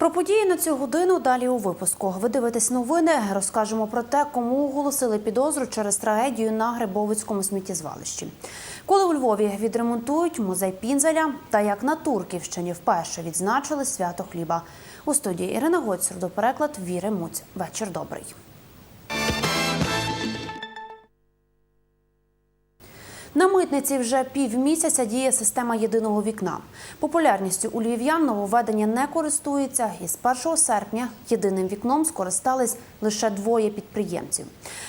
Про події на цю годину далі у випуску. Ви дивитесь новини. Розкажемо про те, кому оголосили підозру через трагедію на Грибовицькому сміттєзвалищі. Коли у Львові відремонтують музей Пінзеля та як на Турківщині вперше відзначили свято хліба. У студії Ірина Гоць, переклад Віри Муць. Вечір добрий. На митниці вже півмісяця діє система єдиного вікна. Популярністю у львів'ян нововведення не користується, і з 1 серпня єдиним вікном скористались лише двоє підприємців.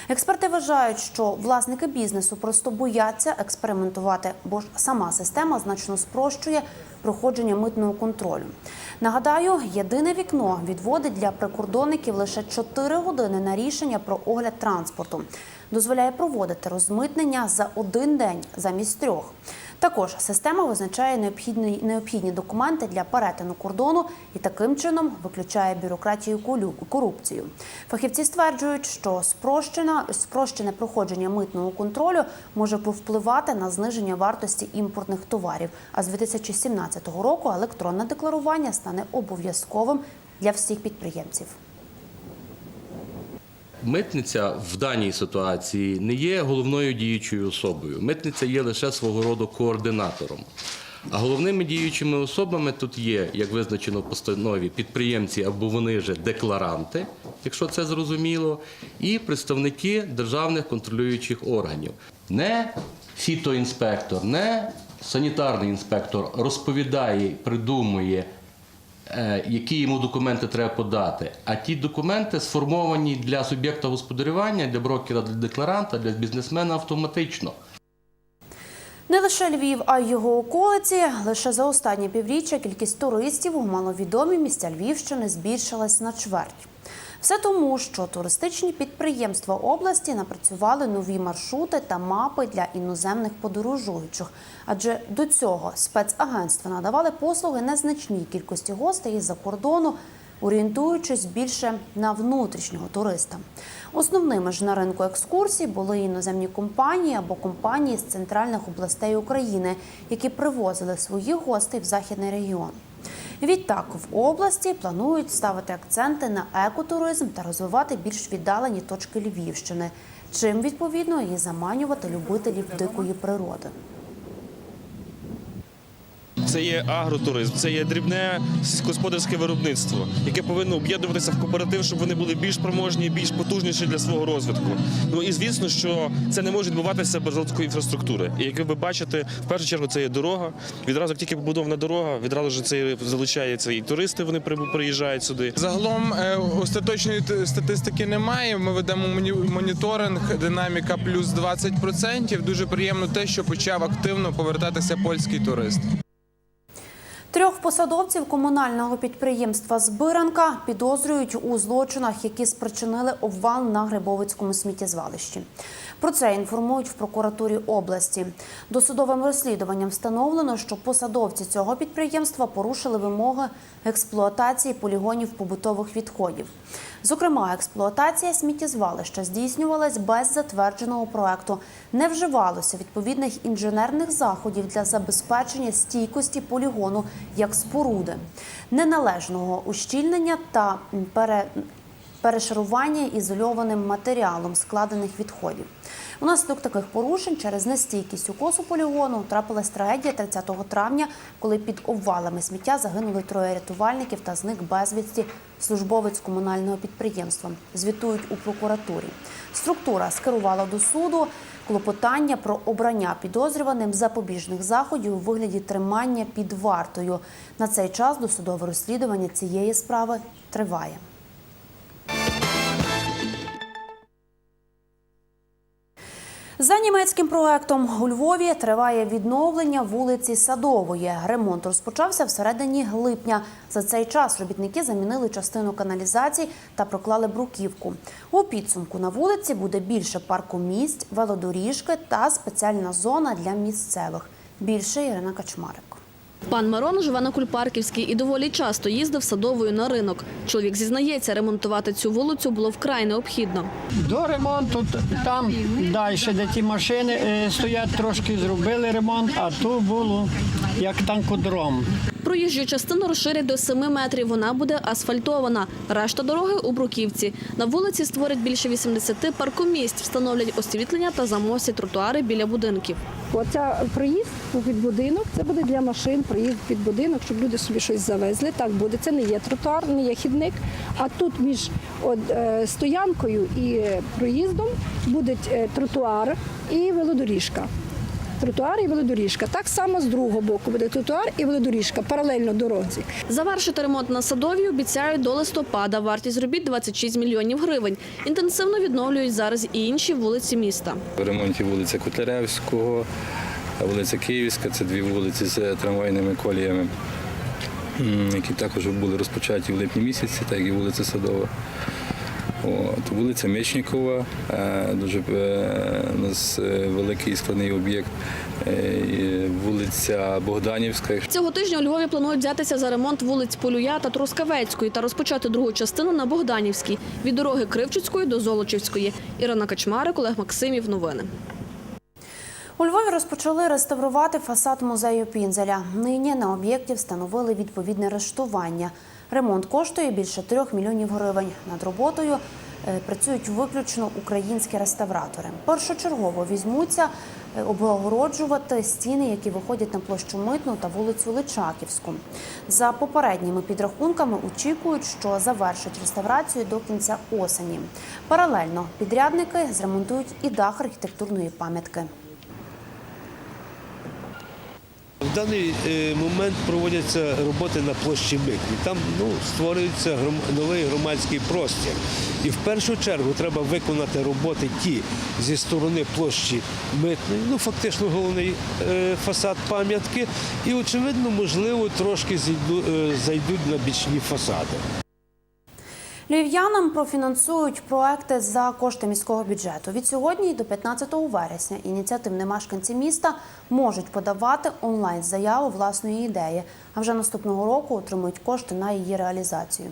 Експерти вважають, що власники бізнесу просто бояться експериментувати, бо ж сама система значно спрощує проходження митного контролю. Нагадаю, єдине вікно відводить для прикордонників лише 4 години на рішення про огляд транспорту. Дозволяє проводити розмитнення за один день замість трьох. Також система визначає необхідні, необхідні документи для перетину кордону і таким чином виключає бюрократію корупцію. Фахівці стверджують, що спрощена, спрощене проходження митного контролю може повпливати на зниження вартості імпортних товарів. А з 2017 року електронне декларування стане обов'язковим для всіх підприємців. Митниця в даній ситуації не є головною діючою особою. Митниця є лише свого роду координатором. А головними діючими особами тут є, як визначено в постанові, підприємці або вони же декларанти, якщо це зрозуміло, і представники державних контролюючих органів. Не фітоінспектор, не санітарний інспектор розповідає, придумує які йому документи треба подати. А ті документи сформовані для суб'єкта господарювання, для брокера, для декларанта, для бізнесмена автоматично. Не лише Львів, а й його околиці. Лише за останні півріччя кількість туристів у маловідомі місця Львівщини збільшилась на чверть. Все тому, що туристичні підприємства області напрацювали нові маршрути та мапи для іноземних подорожуючих. Адже до цього спецагентства надавали послуги незначній кількості гостей із-за кордону, орієнтуючись більше на внутрішнього туриста. Основними ж на ринку екскурсій були іноземні компанії або компанії з центральних областей України, які привозили своїх гостей в західний регіон. Відтак в області планують ставити акценти на екотуризм та розвивати більш віддалені точки Львівщини, чим відповідно і заманювати любителів дикої природи. Це є агротуризм, це є дрібне сільськогосподарське виробництво, яке повинно об'єднуватися в кооператив, щоб вони були більш проможні, більш потужніші для свого розвитку. Ну і звісно, що це не може відбуватися без розвитку інфраструктури. І як ви бачите, в першу чергу це є дорога. Відразу як тільки побудована дорога, відразу ж це залучається і туристи. Вони приїжджають сюди. Загалом е, остаточної статистики немає. Ми ведемо моні- моніторинг, динаміка плюс 20%. Дуже приємно те, що почав активно повертатися польський турист. Трьох посадовців комунального підприємства Збиранка підозрюють у злочинах, які спричинили обвал на Грибовицькому сміттєзвалищі. Про це інформують в прокуратурі області. Досудовим розслідуванням встановлено, що посадовці цього підприємства порушили вимоги експлуатації полігонів побутових відходів. Зокрема, експлуатація сміттєзвалища здійснювалась без затвердженого проекту, не вживалося відповідних інженерних заходів для забезпечення стійкості полігону як споруди, неналежного ущільнення та пере перешарування ізольованим матеріалом складених відходів. Унаслідок таких порушень через нестійкість укосу полігону трапилась трагедія 30 травня, коли під обвалами сміття загинули троє рятувальників та зник безвісті службовець комунального підприємства. Звітують у прокуратурі. Структура скерувала до суду клопотання про обрання підозрюваним запобіжних заходів у вигляді тримання під вартою. На цей час досудове розслідування цієї справи триває. За німецьким проектом у Львові триває відновлення вулиці Садової. Ремонт розпочався всередині липня. За цей час робітники замінили частину каналізації та проклали бруківку. У підсумку на вулиці буде більше парку місць, велодоріжки та спеціальна зона для місцевих. Більше Ірина Качмарик. Пан Мирон живе на Кульпарківській і доволі часто їздив садовою на ринок. Чоловік зізнається, ремонтувати цю вулицю було вкрай необхідно. До ремонту там далі, де ті машини е, стоять, трошки зробили ремонт, а тут було як танкодром. Проїжджу частину розширять до 7 метрів. Вона буде асфальтована. Решта дороги у Бруківці. На вулиці створять більше 80 паркомісць, встановлять освітлення та замостять тротуари біля будинків. Оця проїзд під будинок, це буде для машин, проїзд під будинок, щоб люди собі щось завезли. Так буде. Це не є тротуар, не є хідник. А тут між от, е, стоянкою і проїздом буде е, тротуар і велодоріжка. Тротуар і велодоріжка. Так само з другого боку буде тротуар і велодоріжка паралельно дорозі. Завершити ремонт на садовій обіцяють до листопада. Вартість робіт 26 мільйонів гривень. Інтенсивно відновлюють зараз і інші вулиці міста. В ремонті вулиця Котляревського, вулиця Київська це дві вулиці з трамвайними коліями, які також були розпочаті в липні місяці, так і вулиця Садова. От, вулиця Мечникова, е, дуже е, у нас е, великий складний об'єкт. Е, Вулиця Богданівська. Цього тижня у Львові планують взятися за ремонт вулиць Полюя та Трускавецької та розпочати другу частину на Богданівській від дороги Кривчицької до Золочівської. Ірина Качмарик, Олег Максимів. Новини. У Львові розпочали реставрувати фасад музею Пінзеля. Нині на об'єкті встановили відповідне рештування. Ремонт коштує більше трьох мільйонів гривень. Над роботою е, працюють виключно українські реставратори. Першочергово візьмуться е, облагороджувати стіни, які виходять на площу Митну та вулицю Личаківську. За попередніми підрахунками очікують, що завершать реставрацію до кінця осені. Паралельно підрядники зремонтують і дах архітектурної пам'ятки. В даний е, момент проводяться роботи на площі Митні. Там ну, створюється новий громадський простір. І в першу чергу треба виконати роботи ті зі сторони площі Митної, ну фактично головний е, фасад пам'ятки. І, очевидно, можливо, трошки е, зайдуть на бічні фасади. Львів'янам профінансують проекти за кошти міського бюджету. Від сьогодні до 15 вересня ініціативні мешканці міста можуть подавати онлайн заяву власної ідеї, а вже наступного року отримують кошти на її реалізацію.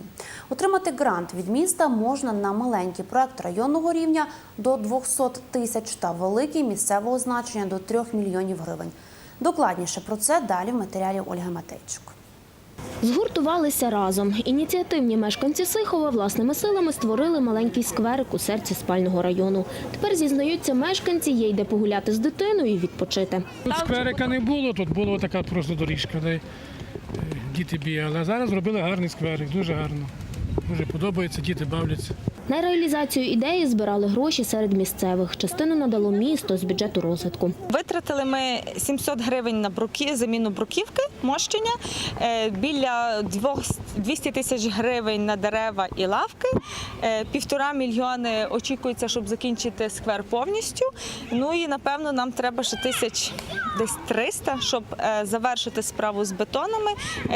Отримати грант від міста можна на маленький проект районного рівня до 200 тисяч та великий місцевого значення до 3 мільйонів гривень. Докладніше про це далі в матеріалі Ольги Матейчук. Згуртувалися разом. Ініціативні мешканці Сихова власними силами створили маленький скверик у серці спального району. Тепер зізнаються мешканці, є йде погуляти з дитиною і відпочити. Скверика не було, тут була така просто доріжка, де е, діти бігали. А зараз зробили гарний скверик, дуже гарно. Дуже подобається, діти бавляться. На реалізацію ідеї збирали гроші серед місцевих. Частину надало місто з бюджету розвитку. Витратили ми 700 гривень на бруки, заміну бруківки, мощення, е, біля двох- 200 тисяч гривень на дерева і лавки, е, півтора мільйони очікується, щоб закінчити сквер повністю. Ну і напевно нам треба ще тисяч десь 300, щоб е, завершити справу з бетонами,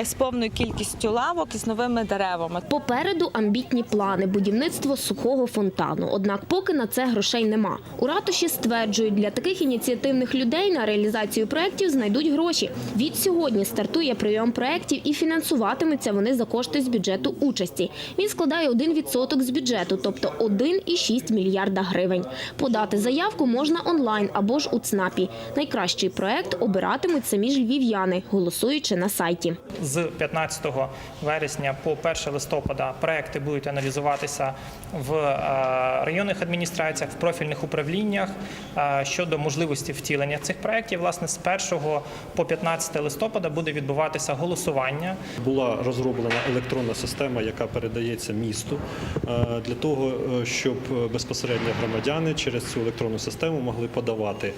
з повною кількістю лавок і з новими деревами. Попереду амбітні плани будівництво сухого фонтану. Однак поки на це грошей нема. У ратуші стверджують, для таких ініціативних людей на реалізацію проєктів знайдуть гроші. Від сьогодні стартує прийом проєктів і фінансуватимуться вони за кошти з бюджету участі. Він складає 1% з бюджету, тобто 1,6 мільярда гривень. Подати заявку можна онлайн або ж у ЦНАПі. Найкращий проєкт обиратимуть самі ж львів'яни, голосуючи на сайті. з 15 вересня по 1 листопада проекти будуть аналізуватися в е, районних адміністраціях, в профільних управліннях е, щодо можливості втілення цих проєктів. Власне, з 1 по 15 листопада буде відбуватися голосування. Була розроблена електронна система, яка передається місту е, для того, щоб безпосередньо громадяни через цю електронну систему могли подавати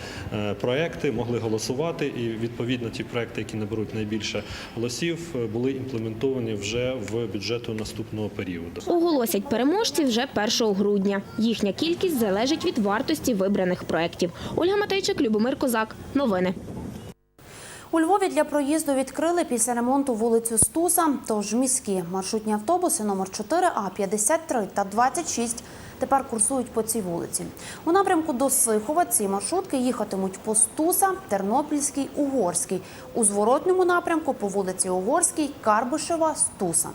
проекти, могли голосувати, і відповідно ті проекти, які наберуть найбільше голосів, були імплементовані вже в бюджету наступного періоду. Оголосять переможців вже 1 грудня. Їхня кількість залежить від вартості вибраних проєктів. Ольга Матейчик, Любомир Козак. Новини. У Львові для проїзду відкрили після ремонту вулицю Стуса. Тож міські маршрутні автобуси номер 4 А 53 та 26 тепер курсують по цій вулиці. У напрямку до Сихова ці маршрутки їхатимуть по Стуса, Тернопільський, Угорський. У зворотньому напрямку по вулиці Угорській, Карбишева, Стуса.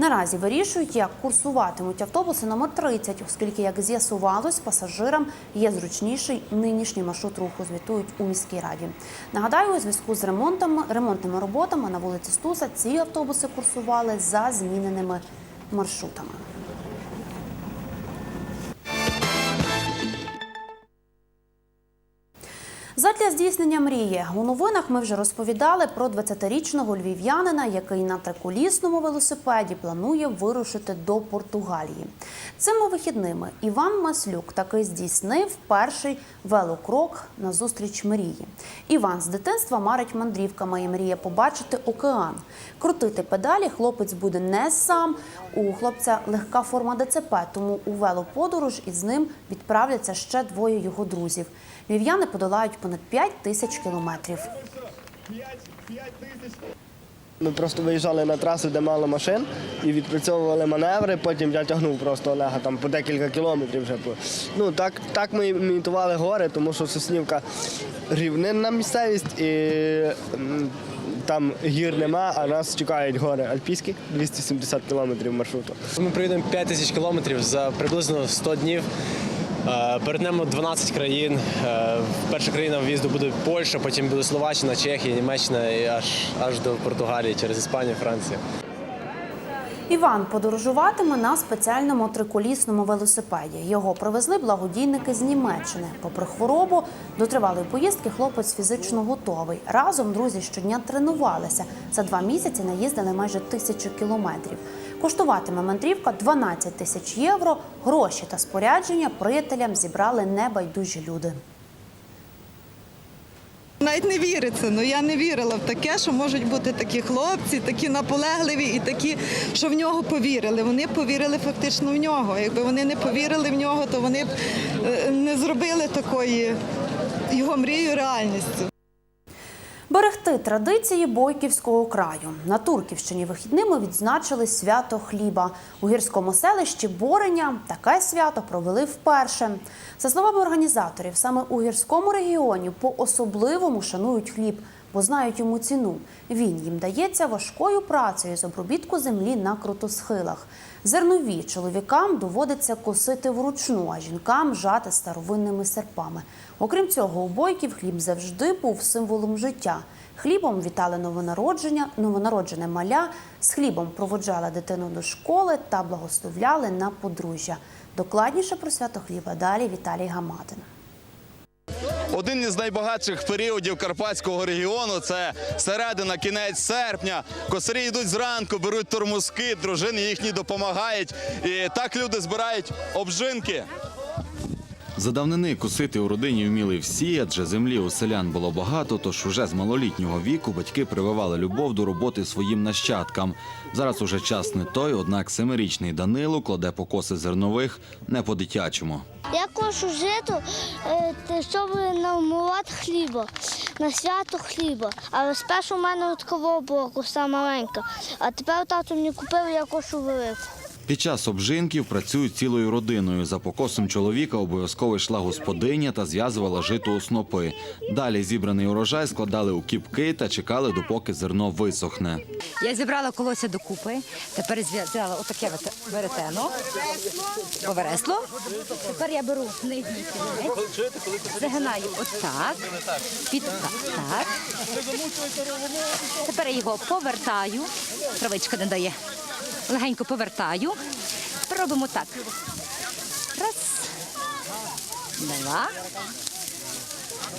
Наразі вирішують, як курсуватимуть автобуси номер 30, оскільки, як з'ясувалось, пасажирам є зручніший нинішній маршрут руху, звітують у міській раді. Нагадаю, у зв'язку з ремонтами, ремонтними роботами на вулиці Стуса ці автобуси курсували за зміненими маршрутами. Здійснення мрії у новинах ми вже розповідали про 20-річного львів'янина, який на триколісному велосипеді планує вирушити до Португалії. Цими вихідними Іван Маслюк таки здійснив перший велокрок на зустріч мрії. Іван з дитинства марить мандрівками і мріє побачити океан. Крутити педалі хлопець буде не сам. У хлопця легка форма ДЦП, тому у велоподорож із ним відправляться ще двоє його друзів. Львів'яни подолають понад 5 тисяч кілометрів. Ми просто виїжджали на трасу, де мало машин, і відпрацьовували маневри. Потім я тягнув просто Олега там по декілька кілометрів вже. Ну так, так ми імітували гори, тому що Соснівка рівнинна місцевість і там гір нема, а нас чекають гори альпійські, 270 кілометрів маршруту. Ми проїдемо 5 тисяч кілометрів за приблизно 100 днів. Е, Перетнемо 12 країн. Е, Перша країна в'їзду буде Польща, потім буде Словаччина, Чехія, Німеччина і аж, аж до Португалії через Іспанію, Францію. Іван подорожуватиме на спеціальному триколісному велосипеді. Його привезли благодійники з Німеччини. Попри хворобу, до тривалої поїздки хлопець фізично готовий. Разом друзі щодня тренувалися. За два місяці наїздили майже тисячу кілометрів. Коштуватиме мандрівка 12 тисяч євро. Гроші та спорядження приятелям зібрали небайдужі люди. Навіть не віриться. Ну я не вірила в таке, що можуть бути такі хлопці, такі наполегливі і такі, що в нього повірили. Вони повірили фактично в нього. Якби вони не повірили в нього, то вони б е, не зробили такої його мрію реальністю. Берегти традиції Бойківського краю на Турківщині вихідними відзначили свято хліба. У гірському селищі Бореня таке свято провели вперше. За словами організаторів, саме у гірському регіоні по-особливому шанують хліб, бо знають йому ціну. Він їм дається важкою працею з обробітку землі на крутосхилах. Зернові чоловікам доводиться косити вручну, а жінкам жати старовинними серпами. Окрім цього, у бойків хліб завжди був символом життя. Хлібом вітали новонародження, новонароджене маля, з хлібом проводжали дитину до школи та благословляли на подружжя. Докладніше про свято хліба далі Віталій Гаматин. Один із найбагатших періодів карпатського регіону це середина, кінець серпня. Косарі йдуть зранку, беруть тормозки, дружини їхні допомагають. І так люди збирають обжинки. За давнини косити у родині вміли всі, адже землі у селян було багато, тож уже з малолітнього віку батьки прививали любов до роботи своїм нащадкам. Зараз уже час не той, однак семирічний Данило кладе покоси зернових не по-дитячому. Я кошу жито, е, щоб намувати хліба, на свято хліба. Але спершу в мене от кого була коса маленька, а тепер тато мені купив, я кошу велику. Під час обжинків працюють цілою родиною. За покосом чоловіка обов'язково йшла господиня та зв'язувала жито у снопи. Далі зібраний урожай складали у кіпки та чекали, допоки зерно висохне. Я зібрала колося докупи, тепер зв'язала отаке веретено, повересло. Тепер я беру нижній кінець, загинаю отак, під так. Тепер я його повертаю, травичка не дає. Легенько повертаю. Робимо так. Раз, два.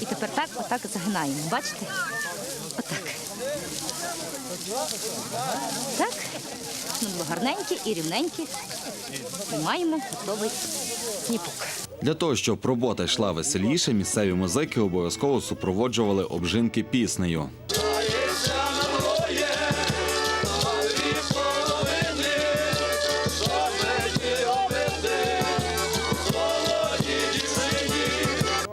І тепер так, отак загинаємо. Бачите? Отак. Так. Ну, було гарненьке і рівненьке. І маємо готовий сніпок. Для того, щоб робота йшла веселіше, місцеві музики обов'язково супроводжували обжинки піснею.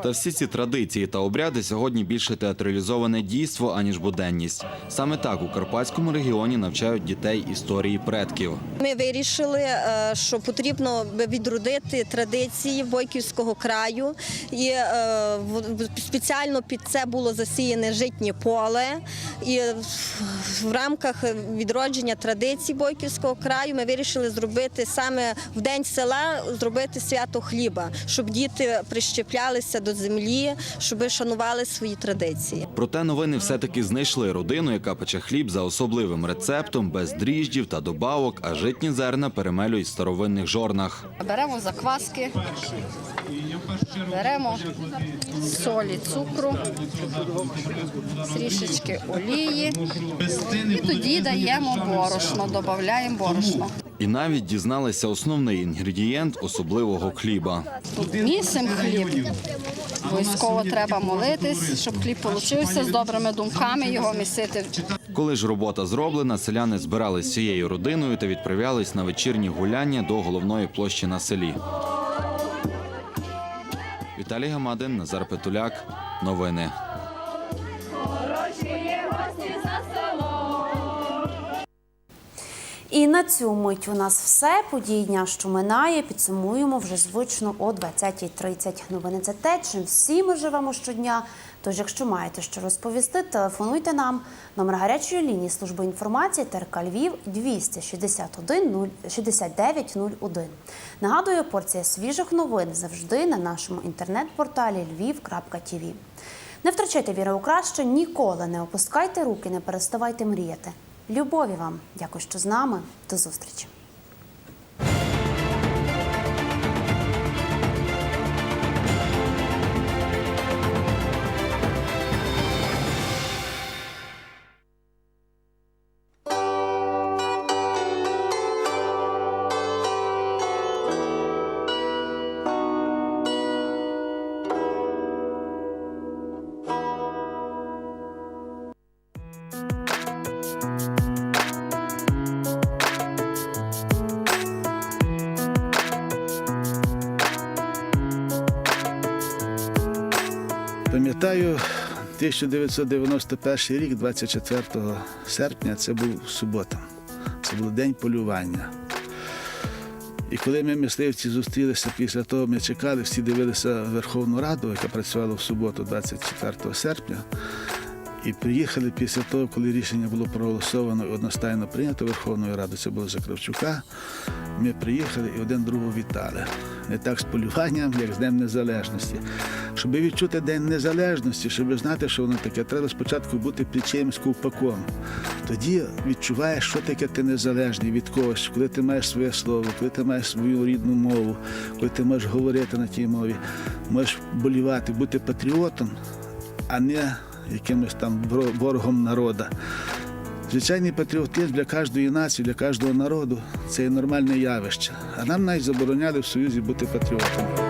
Та всі ці традиції та обряди сьогодні більше театралізоване дійство, аніж буденність. Саме так у Карпатському регіоні навчають дітей історії предків. Ми вирішили, е, що потрібно відродити традиції Бойківського краю, і е, спеціально під це було засіяне житнє поле. І в рамках відродження традицій Бойківського краю ми вирішили зробити саме в день села зробити свято хліба, щоб діти прищеплялися до землі, щоб шанували свої традиції. Проте новини все-таки знайшли родину, яка пече хліб за особливим рецептом, без дріжджів та добавок, а житні зерна перемелюють в старовинних жорнах. Беремо закваски, беремо солі, цукру, трішечки олії і тоді даємо борошно, додаємо борошно. І навіть дізналися основний інгредієнт особливого хліба. Місим хліб. Обов'язково треба молитись, щоб хліб получився з добрими думками, його місити. Коли ж робота зроблена, селяни збирались цією родиною та відправлялись на вечірні гуляння до головної площі на селі. Віталій Гамадин, Назар Петуляк. Новини. І на цю мить у нас все. Події дня, що минає, підсумуємо вже звично о 20.30. Новини це те, чим всі ми живемо щодня. Тож, якщо маєте що розповісти, телефонуйте нам. Номер гарячої лінії служби інформації ТРК Львів 261 6901. Нагадую, порція свіжих новин завжди на нашому інтернет-порталі lviv.tv. Не втрачайте віри у краще, ніколи не опускайте руки, не переставайте мріяти. Любові вам! Дякую, що з нами. До зустрічі! 1991 рік, 24 серпня, це був субота. Це був день полювання. І коли ми мисливці зустрілися після того, ми чекали, всі дивилися Верховну Раду, яка працювала в суботу, 24 серпня. І приїхали після того, коли рішення було проголосовано і одностайно прийнято Верховною Радою, це було за Кравчука. Ми приїхали і один другого вітали. Не так з полюванням, як з Днем Незалежності. Щоб відчути День Незалежності, щоб знати, що воно таке, треба спочатку бути під чиїмсь ковпаком. Тоді відчуваєш, що таке ти незалежний від когось, коли ти маєш своє слово, коли ти маєш свою рідну мову, коли ти можеш говорити на тій мові, можеш болівати, бути патріотом, а не якимось там ворогом народа. Звичайний патріотизм для кожної нації, для кожного народу це є нормальне явище. А нам навіть забороняли в Союзі бути патріотами.